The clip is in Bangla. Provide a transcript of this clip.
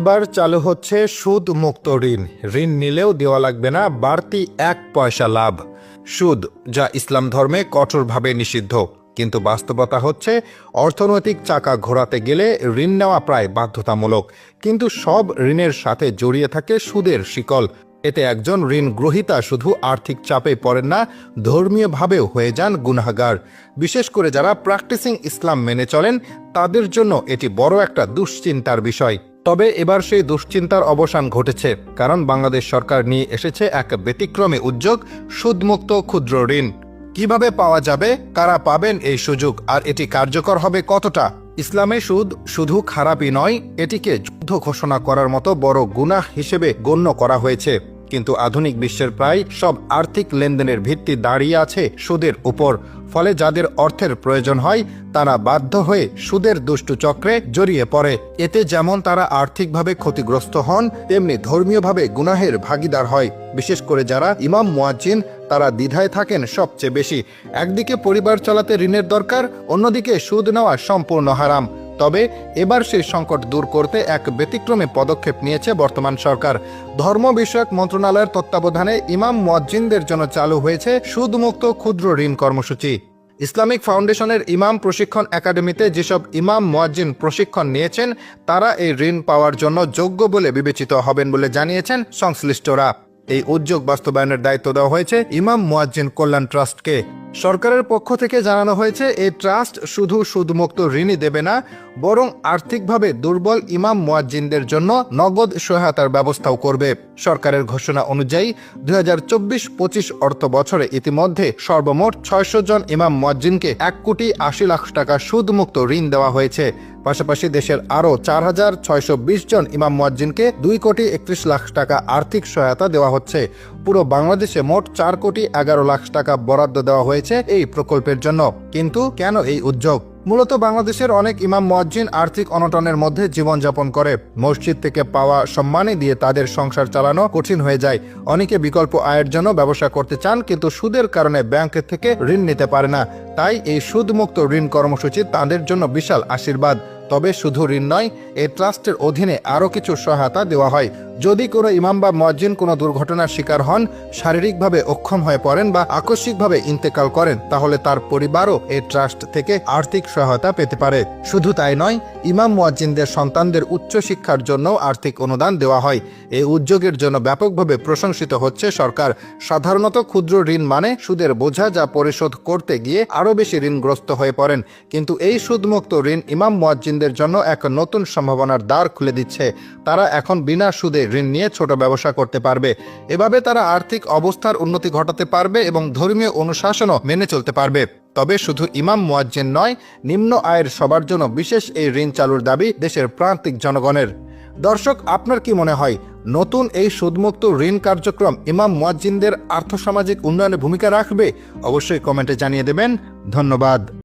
এবার চালু হচ্ছে সুদ মুক্ত ঋণ। ঋণ নিলেও দেওয়া লাগবে না, বাড়তি এক পয়সা লাভ। সুদ, যা ইসলাম ধর্মে কঠোরভাবে নিষিদ্ধ, কিন্তু বাস্তবতা হচ্ছে অর্থনৈতিক চাকা ঘোরাতে গেলে ঋণ নেওয়া প্রায় বাধ্যতামূলক। কিন্তু সব ঋণের সাথে জড়িয়ে থাকে সুদের শিকল। এতে একজন ঋণ গ্রহীতা শুধু আর্থিক চাপে পড়েন না, ধর্মীয়ভাবেও হয়ে যান গুনাহগার। বিশেষ করে যারা প্র্যাকটিসিং ইসলাম মেনে চলেন, তাদের জন্য এটি বড় একটা দুশ্চিন্তার বিষয়। তবে এবার সেই দুশ্চিন্তার অবসান ঘটেছে, কারণ বাংলাদেশ সরকার নিয়ে এসেছে এক ব্যতিক্রমী উদ্যোগ, সুদমুক্ত ক্ষুদ্র ঋণ। কীভাবে পাওয়া যাবে, কারা পাবেন এই সুযোগ, আর এটি কার্যকর হবে কতটা? ইসলামে সুদ শুধু খারাপই নয়, এটিকে যুদ্ধ ঘোষণা করার মতো বড় গুনাহ হিসেবে গণ্য করা হয়েছে। কিন্তু আধুনিক বিশ্বের প্রায় সব আর্থিক লেনদেনের ভিত্তি দাঁড়িয়ে আছে সুদের উপর। ফলে যাদের অর্থের প্রয়োজন হয়, তারা বাধ্য হয়ে সুদের দুষ্টু চক্রে জড়িয়ে পড়ে। এতে যেমন তারা আর্থিকভাবে ক্ষতিগ্রস্ত হন, তেমনি ধর্মীয়ভাবে গুনাহের ভাগিদার হয়। বিশেষ করে যারা ইমাম, মোয়াজ্জিন, তারা দ্বিধায় থাকেন সবচেয়ে বেশি। একদিকে পরিবার চালাতে ঋণের দরকার, অন্যদিকে সুদ নেওয়া সম্পূর্ণ হারাম। তবে এবার সেই সংকট দূর করতে এক ব্যতিক্রমী পদক্ষেপ নিয়েছে বর্তমান সরকার। ধর্ম বিষয়ক মন্ত্রণালয়ের তত্ত্বাবধানে ইমাম মুয়াজ্জিনদের জন্য চালু হয়েছে সুদমুক্ত ক্ষুদ্র ঋণ কর্মসূচি। ইসলামিক ফাউন্ডেশনের ইমাম প্রশিক্ষণ একাডেমিতে যেসব ইমাম মুয়াজ্জিন প্রশিক্ষণ নিয়েছেন, তারা এই ঋণ পাওয়ার জন্য যোগ্য বলে বিবেচিত হবেন বলে জানিয়েছেন সংশ্লিষ্টরা। এই উদ্যোগ বাস্তবায়নের দায়িত্ব দেওয়া হয়েছে ইমাম মুয়াজ্জিন কল্যাণ ট্রাস্টকে। সরকারের পক্ষ থেকে জানানো হয়েছে এই ট্রাস্ট শুধু সুদমুক্ত ঋণই দেবে না বরং আর্থিকভাবে দুর্বল ইমাম মোয়াজ্জিনদের জন্য নগদ সহায়তার ব্যবস্থাও করবে। সরকারের ঘোষণা অনুযায়ী দুই হাজার চব্বিশ পঁচিশ অর্থ বছরে ইতিমধ্যে সর্বমোট ছয়শো জন ইমাম মোয়াজ্জিনকে এক কোটি আশি লাখ টাকা সুদমুক্ত ঋণ দেওয়া হয়েছে। পাশাপাশি দেশের আরও চার হাজার ছয়শো বিশ জন ইমাম মোয়াজ্জিনকে দুই কোটি একত্রিশ লাখ টাকা আর্থিক সহায়তা দেওয়া হচ্ছে। পুরো বাংলাদেশে মোট চার কোটি এগারো লাখ টাকা বরাদ্দ দেওয়া হয়েছে এই প্রকল্পের জন্য। কিন্তু কেন এই উদ্যোগ? মূলত বাংলাদেশের অনেক ইমাম মজ্জিন আর্থিক অনটনের মধ্যে জীবনযাপন করে। মসজিদ থেকে পাওয়া সম্মানই দিয়ে তাদের সংসার চালানো কঠিন হয়ে যায়। অনেকে বিকল্প আয়ের জন্য ব্যবসা করতে চান, কিন্তু সুদের কারণে ব্যাংক থেকে ঋণ নিতে পারে না। তাই এই সুদমুক্ত ঋণ কর্মসূচি তাদের জন্য বিশাল আশীর্বাদ। তবে শুধু ঋণ নয় এই ট্রাস্টের অধীনে আরও কিছু সহায়তা দেওয়া হয়। যদি কোনো ইমাম বা মজ্জিন কোনো দুর্ঘটনার শিকার হন, শারীরিকভাবে অক্ষম হয়ে পড়েন বা আকস্মিকভাবে ইন্তেকাল করেন, তাহলে তার পরিবারও এই ট্রাস্ট থেকে আর্থিক সহায়তা পেতে পারে। শুধু তাই নয়, ইমাম মুয়াজ্জিনদের সন্তানদের উচ্চশিক্ষার জন্য আর্থিক অনুদান দেওয়া হয়। এই উদ্যোগের জন্য ব্যাপকভাবে প্রশংসিত হচ্ছে সরকার। সাধারণত ক্ষুদ্র ঋণ মানে সুদের বোঝা যা পরিশোধ করতে গিয়ে আরও বেশি ঋণগ্রস্ত হয়ে পড়েন। কিন্তু এই সুদমুক্ত ঋণ ইমাম মুয়াজ্জিনদের জন্য এক নতুন সম্ভাবনার দ্বার খুলে দিচ্ছে। তারা এখন বিনা সুদে ঋণ নিয়ে ছোট ব্যবসা করতে পারবে। এভাবে তারা আর্থিক অবস্থার উন্নতি ঘটাতে পারবে এবং ধর্মীয় অনুশাসনও মেনে চলতে পারবে। তবে শুধু ইমাম, মুয়াজ্জিন নয়, নিম্ন আয়ের সবার জন্য বিশেষ এই ঋণ চালুর দাবি দেশের প্রান্তিক জনগণের। দর্শক, আপনার কি মনে হয়, নতুন এই সুদমুক্ত ঋণ কার্যক্রম ইমাম, মুয়াজ্জিনদের আর্থসামাজিক উন্নয়নে ভূমিকা রাখবে? অবশ্যই কমেন্টে জানিয়ে দেবেন। ধন্যবাদ।